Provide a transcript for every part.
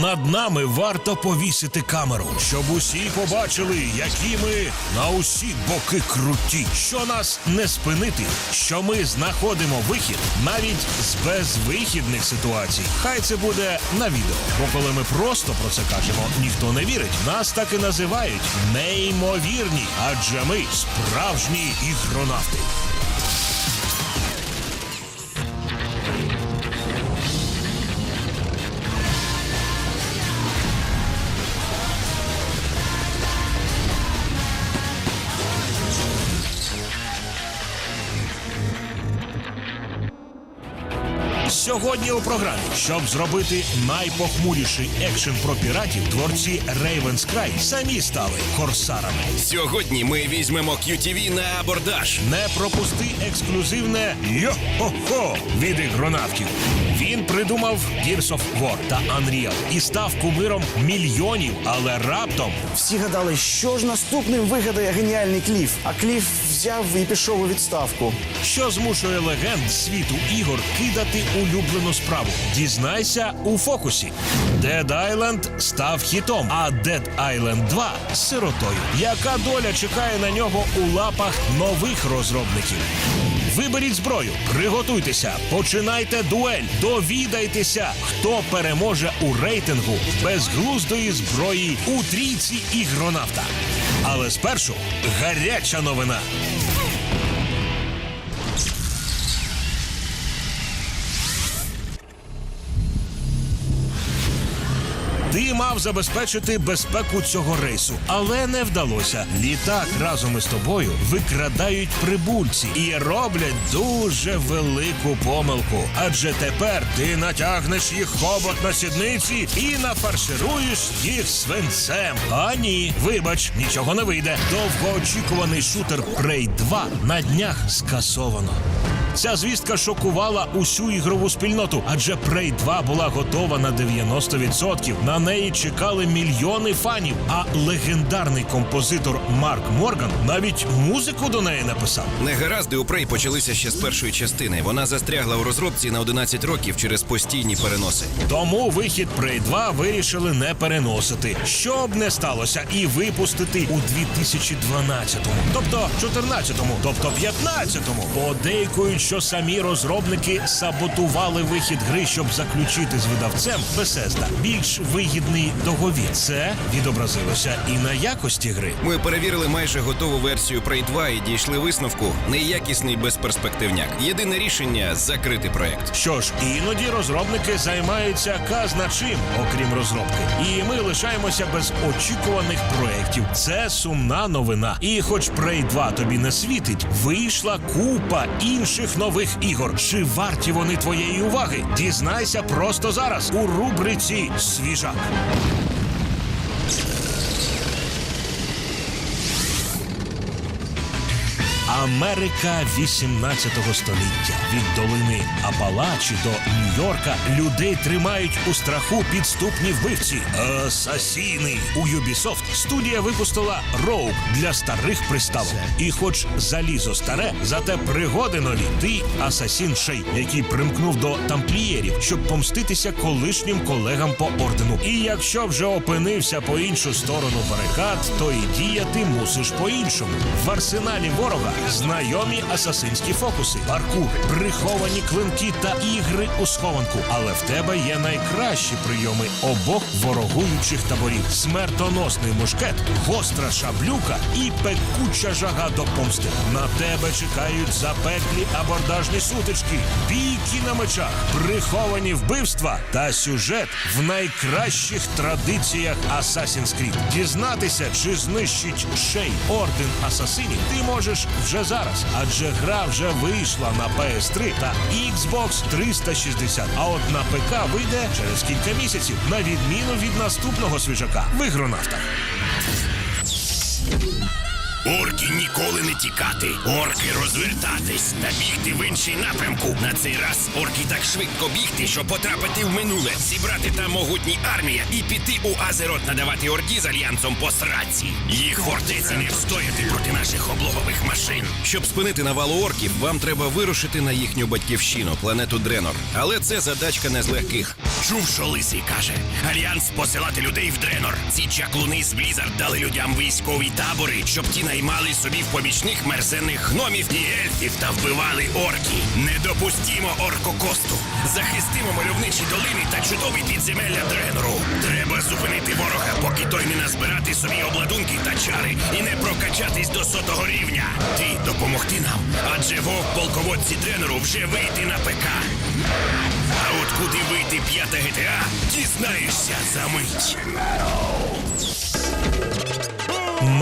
Над нами варто повісити камеру, щоб усі побачили, які ми на усі боки круті, що нас не спинити, що ми знаходимо вихід навіть з безвихідних ситуацій. Хай це буде на відео. Бо коли ми просто про це кажемо, ніхто не вірить. Нас так і називають неймовірні, адже ми справжні ігронавти. Сьогодні у програмі, щоб зробити найпохмуріший екшен про піратів, творці Ravens Cry самі стали корсарами. Сьогодні ми візьмемо QTV на абордаж. Не пропусти ексклюзивне йо-хо-хо від ігронавтів. Він придумав Gears of War та Unreal і став кумиром мільйонів, але раптом Всі гадали, що ж наступним вигадає геніальний Кліф. А Кліф взяв і пішов у відставку. що змушує легенд світу ігор кидати улюблену справу. Дізнайся у фокусі. Dead Island став хітом, а Dead Island 2 – сиротою. Яка доля чекає на нього у лапах нових розробників? Виберіть зброю, приготуйтеся, починайте дуель, довідайтеся, хто переможе у рейтингу безглуздої зброї у трійці ігронавта. Але спершу гаряча новина. Ти мав забезпечити безпеку цього рейсу, але не вдалося. Літак разом із тобою викрадають прибульці і роблять дуже велику помилку. Адже тепер ти натягнеш їх хобот на сідниці і нафаршируєш їх свинцем. А ні, вибач, нічого не вийде. Довгоочікуваний шутер Prey 2 на днях скасовано. Ця звістка шокувала усю ігрову спільноту, адже Prey 2 була готова на 90%. На неї чекали мільйони фанів. А легендарний композитор Марк Морган навіть музику до неї написав. Негаразди у Prey почалися ще з першої частини. Вона застрягла у розробці на 11 років через постійні переноси. Тому вихід Prey 2 вирішили не переносити, щоб не сталося, і випустити у 2012-му, тобто 14-му, тобто 15-му. Подейкують, що самі розробники саботували вихід гри, щоб заключити з видавцем Bethesda більш вигідний договір. Це відобразилося і на якості гри. Ми перевірили майже готову версію Prey 2 і дійшли висновку неякісний безперспективняк. Єдине рішення закрити проект. Що ж, іноді розробники займаються казна чим, окрім розробки. І ми лишаємося без очікуваних проєктів. Це сумна новина. І хоч Prey 2 тобі не світить, вийшла купа інших нових ігор. Чи варті вони твоєї уваги? Дізнайся просто зараз у рубриці Свіжак. Америка 18 століття від долини Апалачі до Нью-Йорка людей тримають у страху підступні вбивці. Асасіни у Ubisoft студія випустила Rogue для старих приставок. І хоч залізо старе, зате пригоди нові. Ти асасін Шей, який примкнув до тамплієрів, щоб помститися колишнім колегам по ордену. І якщо вже опинився по іншу сторону барикад, то і діяти мусиш по-іншому. В арсеналі ворога знайомі асасинські фокуси, паркур, приховані клинки та ігри у схованку. Але в тебе є найкращі прийоми обох ворогуючих таборів: смертоносний мушкет, гостра шаблюка і пекуча жага до помсти. На тебе чекають запеклі абордажні сутички, бійки на мечах, приховані вбивства та сюжет в найкращих традиціях Assassin's Creed. Дізнатися, чи знищить шей орден асасинів, ти можеш вже зараз, адже гра вже вийшла на PS3 та Xbox 360. А от на ПК вийде через кілька місяців, на відміну від наступного свіжака в ігронавтах. Орки ніколи не тікати. Орки розвертатись та бігти в інший напрямку. На цей раз орки так швидко бігти, що потрапити в минуле, зібрати там могутні армії і піти у Азерот надавати орді з альянсом по сраці. Їх фортеці не встояти проти наших облогових машин. Щоб спинити навалу орків, вам треба вирушити на їхню батьківщину, планету Дренор. Але це задачка не з легких. Чув, що лисий каже. Альянс посилати людей в Дренор. Ці чаклуни з Блізард дали людям військові табори, щоб ті наймали собі в помічних мерзенних гномів і ельфів та вбивали орки. Не допустімо оркокосту. Захистимо мальовничі долини та чудові підземелля Дренору. Треба зупинити ворога, поки той не назбирати собі обладунки та чари і не прокачатись до сотого рівня. Ти допомогти нам, адже вовк полководці Дренору вже вийти на ПК. А от куди вийти п'ята ГТА, дізнаєшся за мить.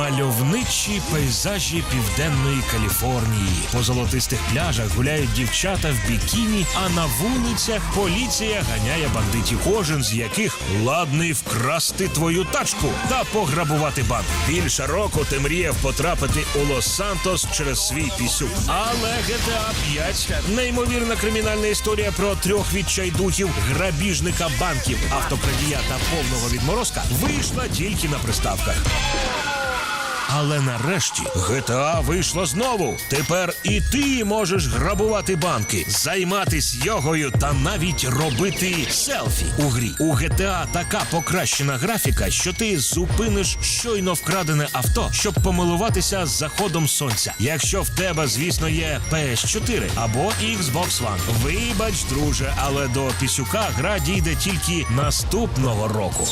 Мальовничі пейзажі південної Каліфорнії. По золотистих пляжах гуляють дівчата в бікіні, а на вулицях поліція ганяє бандитів, кожен з яких ладний вкрасти твою тачку та пограбувати банк. Більше року ти мріяв потрапити у Лос-Сантос через свій пісюк. Але GTA 5 – неймовірна кримінальна історія про трьох відчайдухів, грабіжника банків, автокрадія та повного відморозка вийшла тільки на приставках. Але нарешті GTA вийшло знову. Тепер і ти можеш грабувати банки, займатись йогою та навіть робити селфі у грі. У GTA така покращена графіка, що ти зупиниш щойно вкрадене авто, щоб помилуватися з заходом сонця. Якщо в тебе, звісно, є PS4 або Xbox One. Вибач, друже, але до пісюка гра дійде тільки наступного року.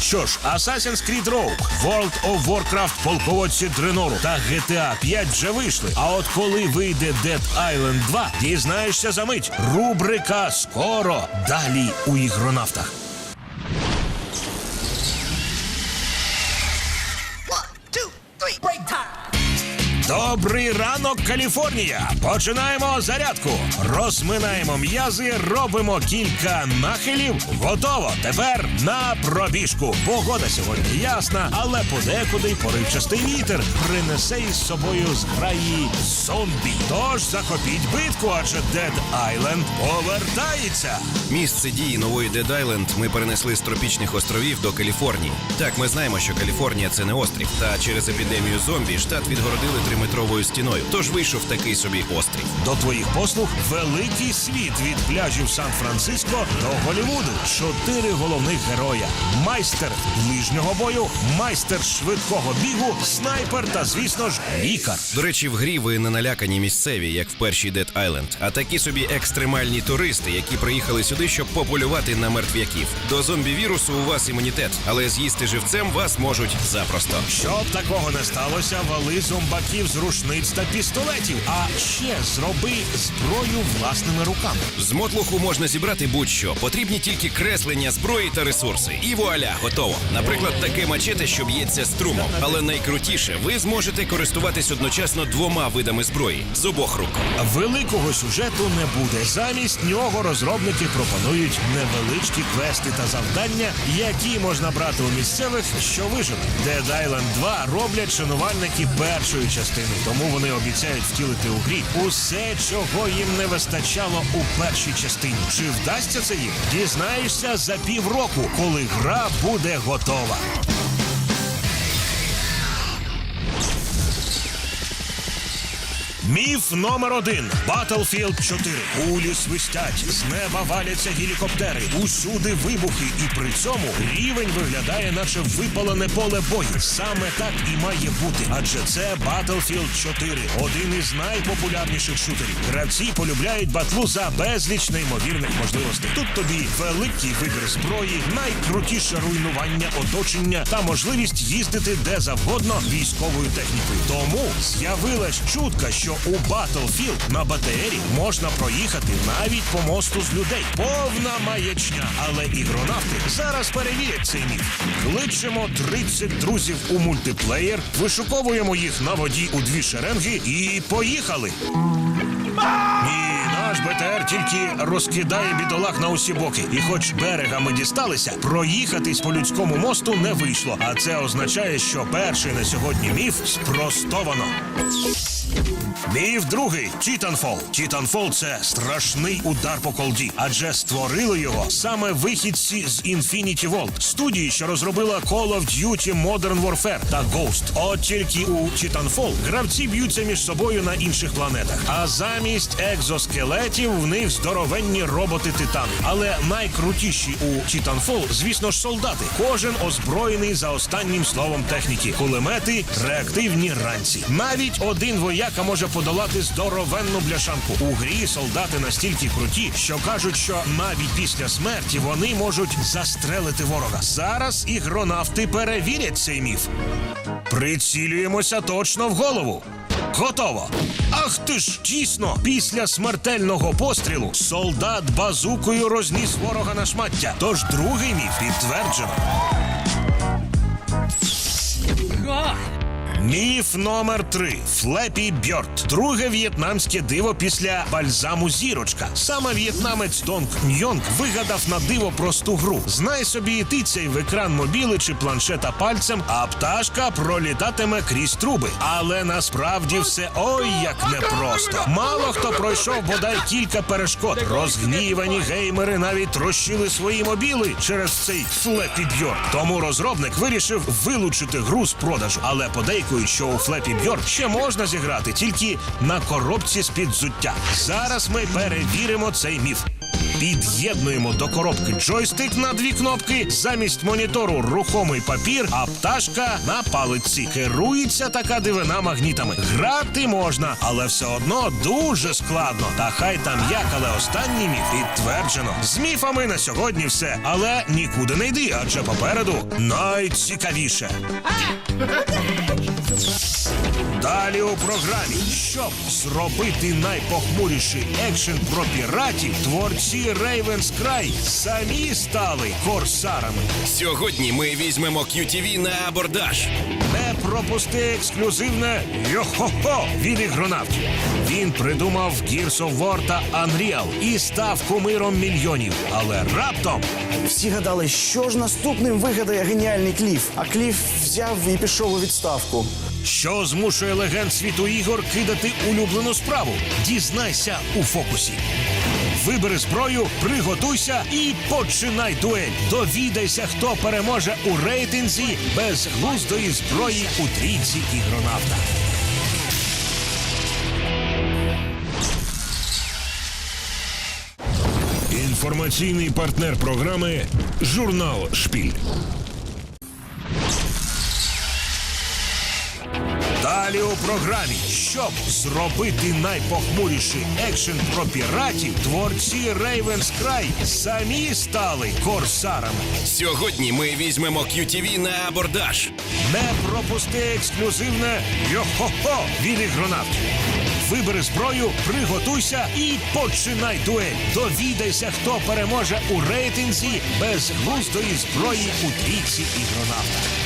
Що ж, Assassin's Creed Rogue, World of Warcraft, полководці Дренору та GTA 5 вже вийшли. А от коли вийде Dead Island 2, дізнаєшся за мить. Рубрика скоро далі у ігронавтах. Добрий ранок, Каліфорнія! Починаємо зарядку. Розминаємо м'язи, робимо кілька нахилів. Готово. Тепер на пробіжку. Погода сьогодні ясна, але подекуди поривчастий вітер принесе із собою зграї зомбі. Тож захопіть битку, адже Dead Island повертається. Місце дії нової Dead Island ми перенесли з тропічних островів до Каліфорнії. Так, ми знаємо, що Каліфорнія це не острів, та через епідемію зомбі штат відгородили триметровою стіною. Тож вийшов такий собі острів. До твоїх послуг великий світ від пляжів Сан-Франциско до Голівуду. Чотири головних героя: майстер ближнього бою, майстер швидкого бігу, снайпер та, звісно ж, лікар. До речі, в грі ви не налякані місцеві, як в першій Dead Island, а такі собі екстремальні туристи, які приїхали сюди, щоб пополювати на мертвяків. До зомбі-вірусу у вас імунітет, але з'їсти живцем вас можуть запросто. Щоб такого не сталося, вали зомбаків з рушниць та пістолетів. А ще зроби зброю власними руками. З мотлуху можна зібрати будь-що. Потрібні тільки креслення зброї та ресурси. І вуаля, готово. Наприклад, таке мачете, що б'ється струмом. Але найкрутіше, ви зможете користуватись одночасно двома видами зброї з обох рук. Великого сюжету не буде. Замість нього розробники пропонують невеличкі квести та завдання, які можна брати у місцевих, що вижили. Dead Island 2 роблять шанувальники першої частини, тому вони обіцяють втілити у грі усе, чого їм не вистачало у першій частині. Чи вдасться це їм? Дізнаєшся за півроку, коли гра буде готова. Міф номер один Battlefield 4. Кулі свистять, з неба валяться гелікоптери, усюди вибухи, і при цьому рівень виглядає, наче випалене поле бою. Саме так і має бути, адже це Battlefield 4, один із найпопулярніших шутерів. Гравці полюбляють батлу за безліч неймовірних можливостей. Тут тобі великий вибір зброї, найкрутіше руйнування оточення та можливість їздити де завгодно військовою технікою. Тому з'явилась чутка, що у Battlefield на БТРі можна проїхати навіть по мосту з людей. Повна маячня, але ігронавти зараз перевірять цей міф. Кличемо 30 друзів у мультиплеєр, вишуковуємо їх на воді у дві шеренги і поїхали. І наш БТР тільки розкидає бідолах на усі боки. І хоч берегами дісталися, проїхатись по людському мосту не вийшло. А це означає, що перший на сьогодні міф спростовано. Міф другий Тітанфол. Тітанфол це страшний удар по колді, адже створили його саме вихідці з Infinity World, студії, що розробила Call of Duty Modern Warfare та Ghost. От тільки у Titanfall гравці б'ються між собою на інших планетах. А замість екзоскелетів в них здоровенні роботи-титани. Але найкрутіші у Titanfall, звісно ж, солдати. Кожен озброєний за останнім словом техніки. Кулемети, реактивні ранці. Навіть один вояка може подолати здоровенну бляшанку. У грі солдати настільки круті, що кажуть, що навіть після смерті вони можуть застрелити ворога. Зараз ігронавти перевірять цей міф. Прицілюємося точно в голову. Готово. Ах ти ж дійсно, після смертельного пострілу солдат базукою розніс ворога на шмаття. Тож другий міф підтверджено. Міф номер три Флепі Бьорд. Друге в'єтнамське диво після бальзаму зірочка. Саме в'єтнамець Донг Ньонг вигадав на диво просту гру. Знай собі і ти цей в екран мобіли чи планшета пальцем, а пташка пролітатиме крізь труби. Але насправді все ой як непросто. Мало хто пройшов бодай кілька перешкод. Розгнівані геймери навіть трощили свої мобіли через цей Флепі Бьорд. Тому розробник вирішив вилучити гру з продажу. Але подейкують, що у Флепі Бьорн ще можна зіграти тільки на коробці з під взуття. Зараз ми перевіримо цей міф. Під'єднуємо до коробки джойстик на дві кнопки, замість монітору рухомий папір, а пташка на палиці. Керується така дивина магнітами. Грати можна, але все одно дуже складно. Та хай там як, але останній міф підтверджено. З міфами на сьогодні все, але нікуди не йди, адже попереду найцікавіше. Далі у програмі, щоб зробити найпохмуріший екшен про піратів, творці Raven's Cry самі стали корсарами. Сьогодні ми візьмемо QTV на абордаж. Не пропусти ексклюзивне йо-хо-хо від ігронавтів. Він придумав Gears of War та Unreal і став кумиром мільйонів. Але раптом Всі гадали, що ж наступним вигадає геніальний Кліф. А Кліф взяв і пішов у відставку. Що змушує легенд світу ігор кидати улюблену справу? Дізнайся у фокусі. Вибери зброю, приготуйся і починай дуель. Довідайся, хто переможе у рейтинзі безглуздої зброї у трійці ігронавта. Інформаційний партнер програми Журнал Шпіль. Далі у програмі, щоб зробити найпохмуріший екшен про піратів, творці Raven's Cry самі стали корсарами. Сьогодні ми візьмемо QTV на абордаж. Не пропусти ексклюзивне йо-хо-хо від ігронавтів. Вибери зброю, приготуйся і починай дуель. Довідайся, хто переможе у рейтинзі безглуздої зброї у трійці ігронавта.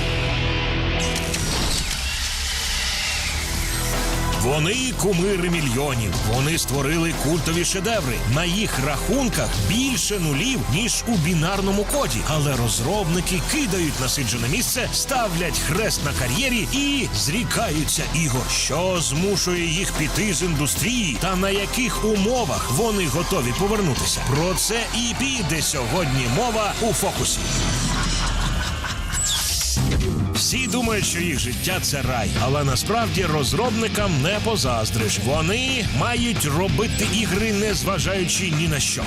Вони кумири мільйонів. Вони створили культові шедеври. На їх рахунках більше нулів, ніж у бінарному коді. Але розробники кидають насиджене місце, ставлять хрест на кар'єрі і зрікаються ігор. Що змушує їх піти з індустрії та на яких умовах вони готові повернутися? Про це і піде сьогодні мова у фокусі. Всі думають, що їх життя це рай, але насправді розробникам не позаздриш. Вони мають робити ігри, не зважаючи ні на що.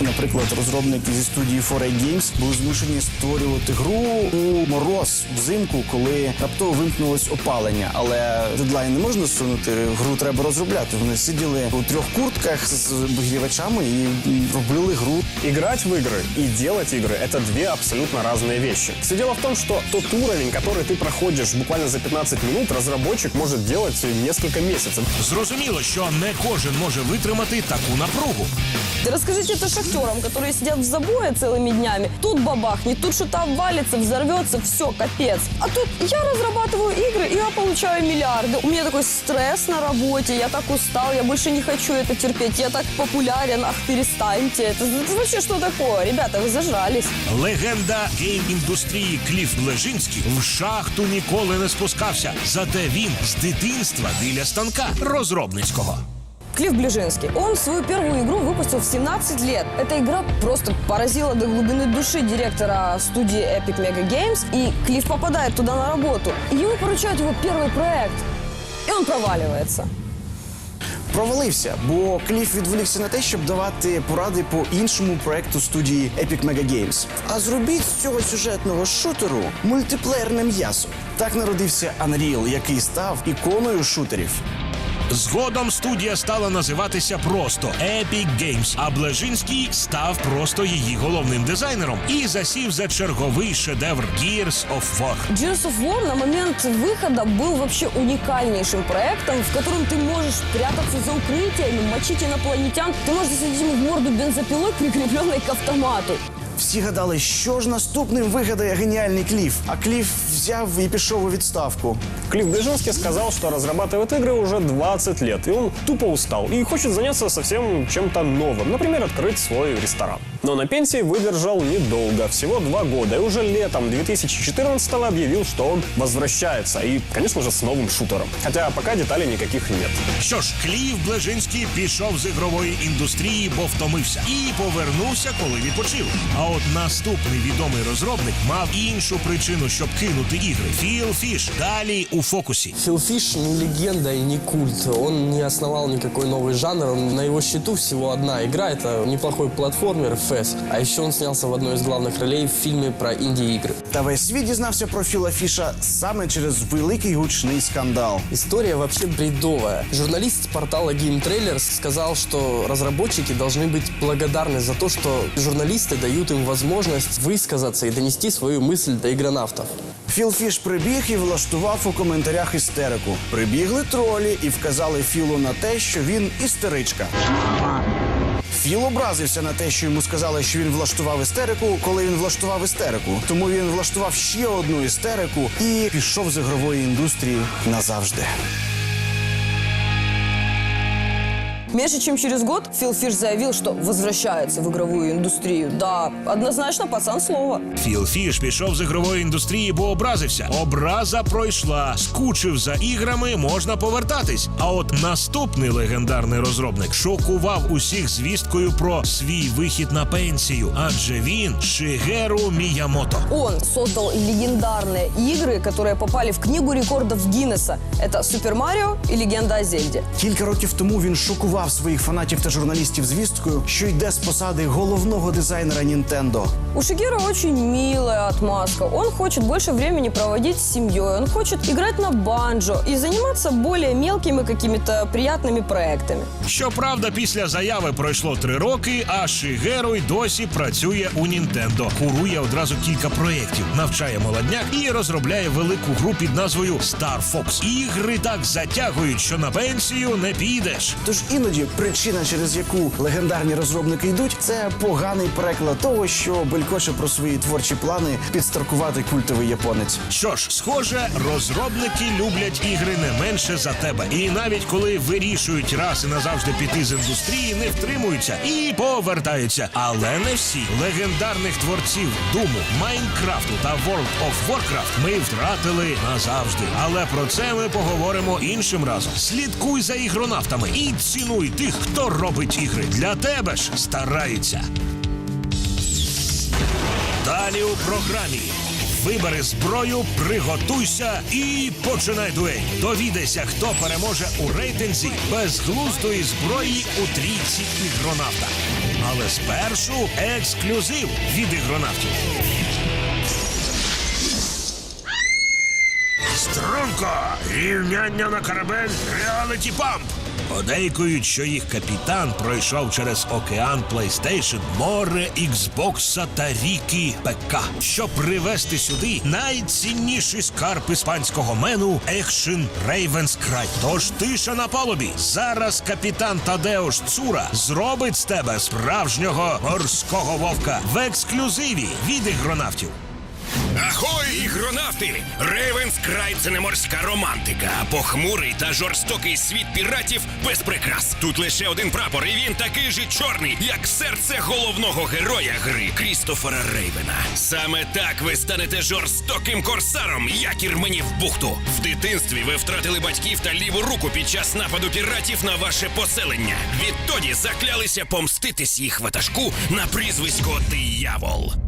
Наприклад, розробники зі студії 4A Games були змушені створювати гру у мороз взимку, коли раптово вимкнулось опалення. Але дедлайн не можна сунути, гру треба розробляти. Вони сиділи у трьох куртках з обігрівачами і м, робили гру. Играть в игры и делать игры – это две абсолютно разные вещи. Все дело в том, что тот уровень, который который ты проходишь буквально за 15 минут, разработчик может делать несколько месяцев. Зрозуміло, що не кожен може витримати таку напругу. Да Расскажите это шахтерам, которые сидят в забое целыми днями. Тут бабахнет, тут что-то обвалится, взорвется, все, капец. А тут я разрабатываю игры, и я получаю миллиарды. У меня такой стресс на работе, я так устал, я больше не хочу это терпеть. Я так популярен, ах, перестаньте. Это, это вообще что такое? Ребята, вы зажрались. Легенда гейм-індустрії Кліф Блежинський в шахту ніколи не спускався. Зате він з дитинства біля станка розробницького. Клифф Ближинский. Он свою первую игру выпустил в 17 лет. Эта игра просто поразила до глубины души директора студии Epic Mega Games. И Клифф попадает туда на работу. И ему поручают его первый проект. И он проваливается. Провалився, бо Кліф відволікся на те, щоб давати поради по іншому проекту студії Epic Mega Games. А зробіть з цього сюжетного шутеру мультиплеєрне м'ясо. Так народився Unreal, який став іконою шутерів. Згодом студія стала називатися просто Epic Games, а Блежинський став просто її головним дизайнером і засів за черговий шедевр Gears of War. Gears of War на момент выхода был вообще уникальнейшим проектом, в котором ты можешь прятаться за укрытиями, мочить инопланетян. Ты можешь засадить им в морду бензопилой, прикрепленной к автомату. Всі гадали, що ж наступним вигадає геніальний Кліф. А Кліф взяв і пішов у відставку. Клифф Ближинский сказал, что разрабатывает игры уже 20 лет, и он тупо устал и хочет заняться совсем чем-то новым, например, открыть свой ресторан. Но на пенсии выдержал недолго, всего два года, и уже летом 2014 объявил, что он возвращается, и, конечно же, с новым шутером. Хотя пока деталей никаких нет. Що ж, Клів Блежинський пішов з ігрової індустрії, бо втомився, і повернувся, коли відпочив. А от наступний відомий розробник мав іншу причину, щоб кинути ігри. Філ Фіш далі у фокусі. Фил Фиш не легенда и не культ. Он не основал никакой новый жанр. Он- На его счету всего одна игра. Это неплохой платформер FES. А еще он снялся в одной из главных ролей в фильме про инди-игры. Та весь світ дізнався про Філа Фіша саме через великий гучний скандал. История вообще бредовая. Журналист портала Game Trailers сказал, что разработчики должны быть благодарны за то, что журналисты дают им возможность высказаться и донести свою мысль до игронавтов. Філ Фіш прибіг і влаштував у коментарях істерику. Прибігли тролі і вказали Філу на те, що він істеричка. Філ образився на те, що йому сказали, що він влаштував істерику, коли він влаштував істерику. Тому він влаштував ще одну істерику і пішов з ігрової індустрії назавжди. Меньше чем через год Фил Фиш заявил, что возвращается в игровую индустрию. Да, однозначно пацан слова. Філ Фіш пішов з ігрової індустрії, бо образився. Образа пройшла. Скучив за іграми, можна повертатись. А от наступний легендарний розробник шокував усіх звісткою про свій вихід на пенсію, адже він Шигеру Міямото. Он создал легендарные игры, которые попали в книгу рекордов Гиннесса. Это Супер Марио и Легенда о Зельде. Кілька років тому він шокував своїх фанатів та журналістів звісткою, що йде з посади головного дизайнера Нінтендо. У Шигера очень милая отмазка. Он хочет больше времени проводить с семьей, он хочет играть на банджо и заниматься более мелкими какими-то приятными проектами. Щоправда, після заяви пройшло три роки, а Шигеру й досі працює у Нінтендо. Курує одразу кілька проєктів, навчає молодняк і розробляє велику гру під назвою Star Fox. Ігри так затягують, що на пенсію не підеш. Тож іноді причина, через яку легендарні розробники йдуть, це поганий переклад того, що белькоче про свої творчі плани підстаркувати культовий японець. Що ж, схоже, розробники люблять ігри не менше за тебе. І навіть коли вирішують раз і назавжди піти з індустрії, не втримуються і повертаються. Але не всі легендарних творців Думу, Майнкрафту та World of Warcraft ми втратили назавжди. Але про це ми поговоримо іншим разом. Слідкуй за ігронавтами і цінуй тих, хто робить ігри. Для тебе ж стараються. Далі у програмі. Вибери зброю, приготуйся і починай дуель. Довідайся, хто переможе у рейтинзі безглуздої зброї у трійці ігронавта. Але спершу ексклюзив від ігронавтів. Струнко! Рівняння на корабель Реаліті Памп! Подейкують, що їх капітан пройшов через океан PlayStation, море Xbox та ріки ПК, щоб привезти сюди найцінніший скарб іспанського мену Екшен Ravens Cry. Тож тиша на палубі. Зараз капітан Тадеуш Цура зробить з тебе справжнього морського вовка в ексклюзиві від ігронавтів. Ахой, ігронавти! Рейвенс край це не морська романтика, похмурий та жорстокий світ піратів без прикрас. Тут лише один прапор, і він такий же чорний, як серце головного героя гри Крістофера Рейвена. Саме так ви станете жорстоким корсаром, якір мені в бухту. В дитинстві ви втратили батьків та ліву руку під час нападу піратів на ваше поселення. Відтоді заклялися помститись їх ватажку на прізвисько Диявол.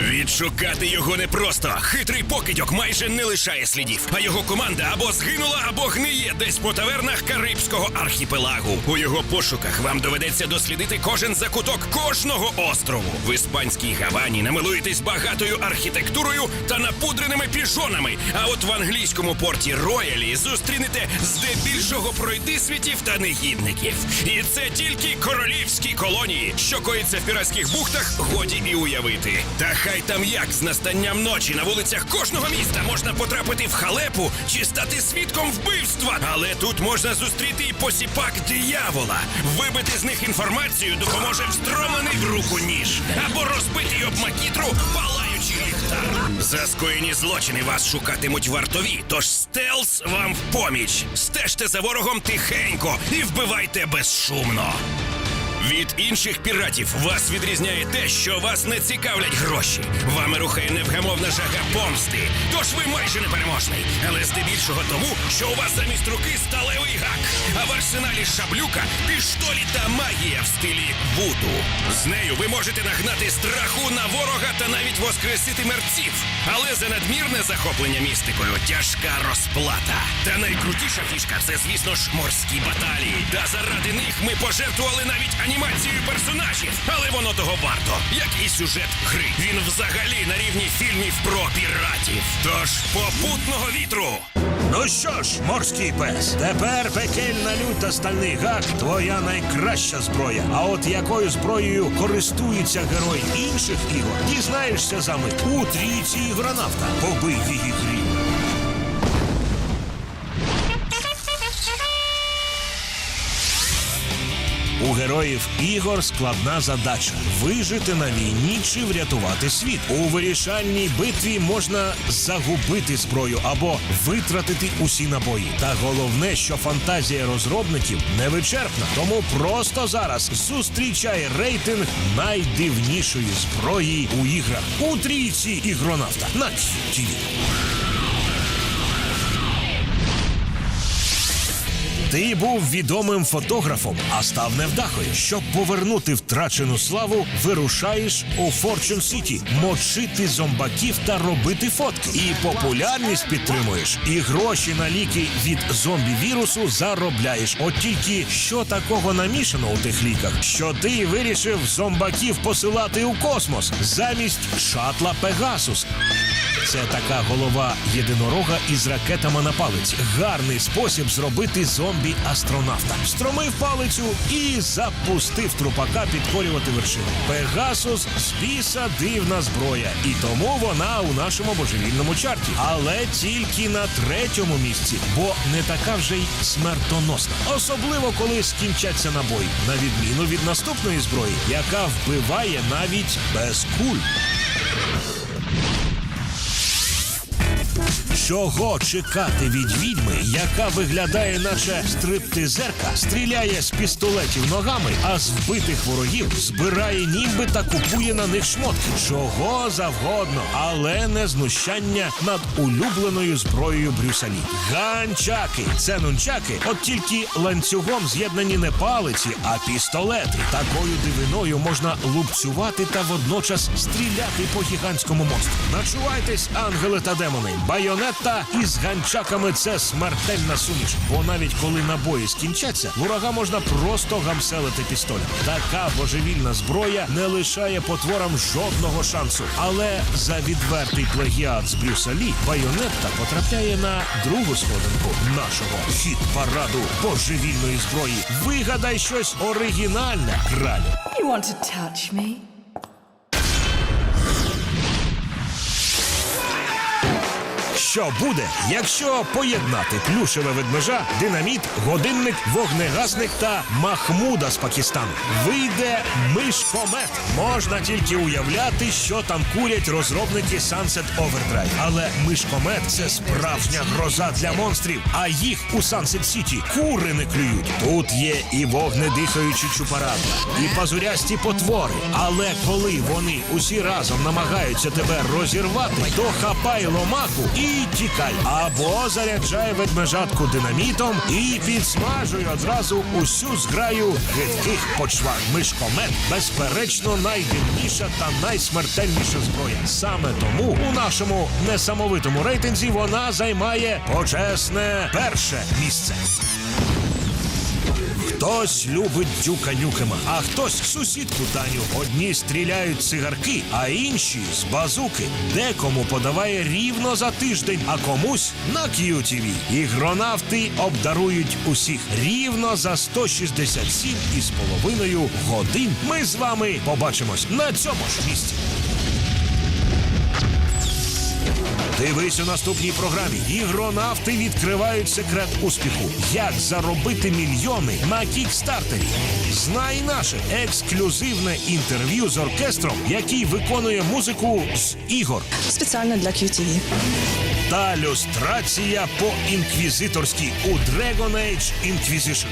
Відшукати його непросто. Хитрий покидьок майже не лишає слідів, а його команда або згинула, або гниє десь по тавернах Карибського архіпелагу. У його пошуках вам доведеться дослідити кожен закуток кожного острову. В іспанській Гавані намилуєтесь багатою архітектурою та напудреними піжонами. А от в англійському порті Роялі зустрінете здебільшого пройдисвітів та негідників. І це тільки королівські колонії, що коїться в піратських бухтах, годі і уявити. Та хай там як з настанням ночі на вулицях кожного міста можна потрапити в халепу чи стати свідком вбивства. Але тут можна зустріти і посіпак диявола. Вибити з них інформацію допоможе встромлений в руку ніж або розбитий об макітру палаючий ліхтар. За скоєні злочини вас шукатимуть вартові, тож стелс вам в поміч. Стежте за ворогом тихенько і вбивайте безшумно. Від інших піратів вас відрізняє те, що вас не цікавлять гроші. Вами рухає невгамовна жага помсти. Тож ви майже непереможний. Але здебільшого тому, що у вас замість руки сталевий гак, а в арсеналі шаблюка, піштолі та магія в стилі вуду. З нею ви можете нагнати страху на ворога та навіть воскресити мерців. Але за надмірне захоплення містикою тяжка розплата. Та найкрутіша фішка це, звісно ж, морські баталії. Та заради них ми пожертвували навіть анімацією персонажів. Але воно того варто, як і сюжет гри. Він взагалі на рівні фільмів про піратів. Тож попутного вітру. Ну що ж, морський пес, тепер пекельна лють та стальний гак твоя найкраща зброя. А от якою зброєю користується герой інших ігор, дізнаєшся за мить у трійці ігронавта. Побий її грім. У героїв ігор складна задача вижити на війні чи врятувати світ. У вирішальній битві можна загубити зброю або витратити усі набої. Та головне, що фантазія розробників невичерпна. Тому просто зараз зустрічай рейтинг найдивнішої зброї у іграх у трійці ігронавта на QTV. Ти був відомим фотографом, а став невдахою. Щоб повернути втрачену славу, вирушаєш у Fortune City мочити зомбаків та робити фотки. І популярність підтримуєш, і гроші на ліки від зомбі-вірусу заробляєш. От тільки що такого намішано у тих ліках, що ти вирішив зомбаків посилати у космос замість шатла Пегасус. Це така голова єдинорога із ракетами на палиці. Гарний спосіб зробити зомбі-астронавта. Встромив палицю і запустив трупака підкорювати вершину. Пегасус з дивна зброя, і тому вона у нашому божевільному чарті. Але тільки на третьому місці, бо не така вже й смертоносна. Особливо коли скінчаться набої, на відміну від наступної зброї, яка вбиває навіть без куль. Чого чекати від відьми, яка виглядає, наче стриптизерка, стріляє з пістолетів ногами, а з вбитих ворогів збирає ніби та купує на них шмотки? Чого завгодно, але не знущання над улюбленою зброєю Брюса Лі. Ганчаки це нунчаки, от тільки ланцюгом з'єднані не палиці, а пістолети. Такою дивиною можна лупцювати та водночас стріляти по гігантському монстру. Начувайтесь, ангели та демони. Байонет байонетта із ганчаками це смертельна суміш. Бо навіть коли набої скінчаться, ворога можна просто гамселити пістолем. Така божевільна зброя не лишає потворам жодного шансу. Але за відвертий плагіат з Брюса Лі байонетта потрапляє на другу сходинку нашого хіт параду божевільної зброї. Вигадай щось оригінальне, кралю. You want to touch me? Що буде, якщо поєднати плюшеве ведмежа, динаміт, годинник, вогнегасник та Махмуда з Пакистану? Вийде мишкомет. Можна тільки уявляти, що там курять розробники Sunset Overdrive. Але мишкомет це справжня гроза для монстрів. А їх у Sunset City кури не клюють. Тут є і вогнедихаючі чупарадла, і пазурясті потвори. Але коли вони усі разом намагаються тебе розірвати, то хапай ломаку тікай. Або заряджай ведмежатку динамітом і підсмажуй одразу усю зграю гидких почвар. Мишкомет безперечно найдивніша та найсмертельніша зброя. Саме тому у нашому несамовитому рейтинзі вона займає почесне перше місце. Хтось любить дюка нюкема, а хтось сусідку Таню. Одні стріляють цигарки, а інші з базуки. Декому подаває рівно за тиждень, а комусь на QTV. Ігронавти обдарують усіх рівно за 167 із половиною годин. Ми з вами побачимось на цьому ж місці. Дивись у наступній програмі. Ігронавти відкривають секрет успіху. Як заробити мільйони на кікстартері. Знай наше ексклюзивне інтерв'ю з оркестром, який виконує музику з ігор. Спеціально для QTV. Та люстрація по інквізиторськи у Dragon Age Inquisition.